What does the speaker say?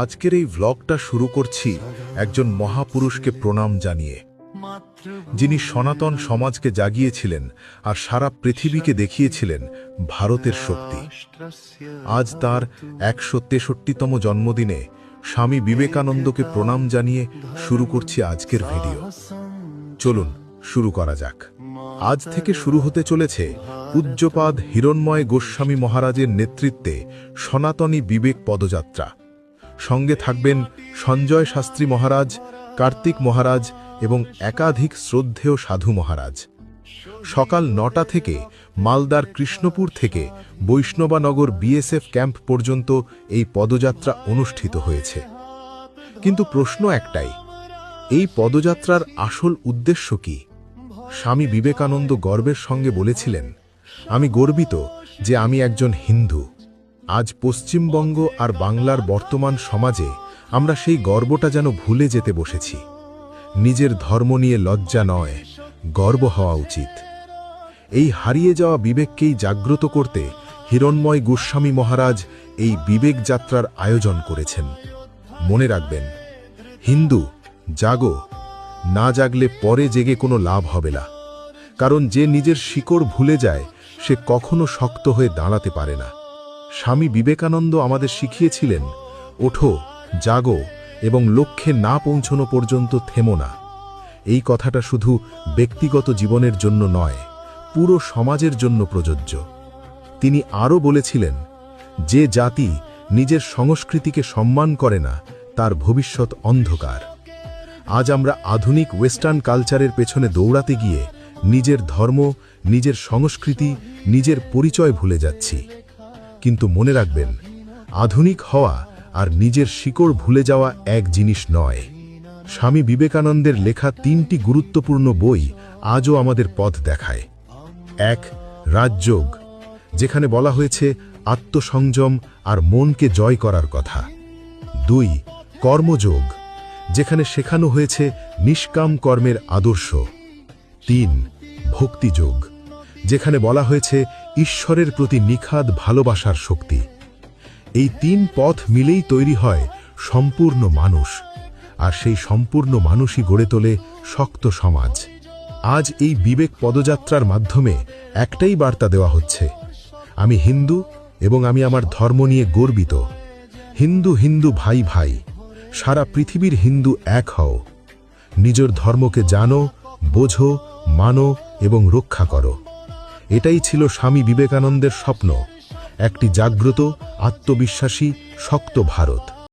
আজকের এই ভ্লগটা শুরু করছি একজন মহাপুরুষকে প্রণাম জানিয়ে। যিনি সনাতন সমাজকে জাগিয়েছিলেন আর সারা পৃথিবীকে দেখিয়েছিলেন ভারতের শক্তি। আজ তার একশো তেষট্টিতম জন্মদিনে স্বামী বিবেকানন্দকে প্রণাম জানিয়ে শুরু করছি আজকের ভিডিও। চলুন শুরু করা যাক। আজ থেকে শুরু হতে চলেছে পূজ্যপাদ হিরণময় গোস্বামী মহারাজের নেতৃত্বে সনাতনী বিবেক পদযাত্রা। সঙ্গে থাকবেন সঞ্জয় শাস্ত্রী মহারাজ, কার্তিক মহারাজ এবং একাধিক শ্রদ্ধেয় সাধু মহারাজ। সকাল নটা থেকে মালদার কৃষ্ণপুর থেকে বৈষ্ণবানগর বিএসএফ ক্যাম্প পর্যন্ত এই পদযাত্রা অনুষ্ঠিত হয়েছে। কিন্তু প্রশ্ন একটাই, এই পদযাত্রার আসল উদ্দেশ্য কি? স্বামী বিবেকানন্দ গর্বের সঙ্গে বলেছিলেন, আমি গর্বিত যে আমি একজন হিন্দু। আজ পশ্চিমবঙ্গ আর বাংলার বর্তমান সমাজে আমরা সেই গর্বটা যেন ভুলে যেতে বসেছি। নিজের ধর্ম নিয়ে লজ্জা নয়, গর্ব হওয়া উচিত। এই হারিয়ে যাওয়া বিবেককেই জাগ্রত করতে হিরণময় গোস্বামী মহারাজ এই বিবেক যাত্রার আয়োজন করেছেন। মনে রাখবেন, হিন্দু, জাগো, না জাগলে পরে জেগে কোনো লাভ হবে না। কারণ যে নিজের শিকড় ভুলে যায়, সে কখনো শক্ত হয়ে দাঁড়াতে পারে না। স্বামী বিবেকানন্দ আমাদের শিখিয়েছিলেন, ওঠো, জাগো এবং লক্ষ্যে না পৌঁছনো পর্যন্ত থেমো না। এই কথাটা শুধু ব্যক্তিগত জীবনের জন্য নয়, পুরো সমাজের জন্য প্রযোজ্য। তিনি আরও বলেছিলেন, যে জাতি নিজের সংস্কৃতিকে সম্মান করে না, তার ভবিষ্যৎ অন্ধকার। আজ আমরা আধুনিক ওয়েস্টার্ন কালচারের পেছনে দৌড়াতে গিয়ে নিজের ধর্ম, নিজের সংস্কৃতি, নিজের পরিচয় ভুলে যাচ্ছি। কিন্তু মনে রাখবেন, আধুনিক হওয়া আর নিজের শিকড় ভুলে যাওয়া এক জিনিস নয়। স্বামী বিবেকানন্দের লেখা তিনটি গুরুত্বপূর্ণ বই আজও আমাদের পথ দেখায়। এক, রাজযোগ, যেখানে বলা হয়েছে আত্মসংযম আর মনকে জয় করার কথা। দুই, কর্মযোগ, যেখানে শেখানো হয়েছে নিষ্কাম কর্মের আদর্শ। তিন, ভক্তিযোগ, যেখানে বলা হয়েছে ঈশ্বরের প্রতি নিখাদ ভালোবাসার শক্তি। এই তিন পথ মিলেই তৈরি হয় সম্পূর্ণ মানুষ, আর সেই সম্পূর্ণ মানুষই গড়ে তোলে শক্ত সমাজ। আজ এই বিবেক পদযাত্রার মাধ্যমে একটাই বার্তা দেওয়া হচ্ছে, আমি হিন্দু এবং আমি আমার ধর্ম নিয়ে গর্বিত। হিন্দু হিন্দু ভাই ভাই, সারা পৃথিবীর হিন্দু এক হও। নিজের ধর্মকে জানো, বোঝো, মানো এবং রক্ষা করো। এটাই ছিল স্বামী বিবেকানন্দের স্বপ্ন একটি জাগ্রত আত্মবিশ্বাসী শক্ত ভারত।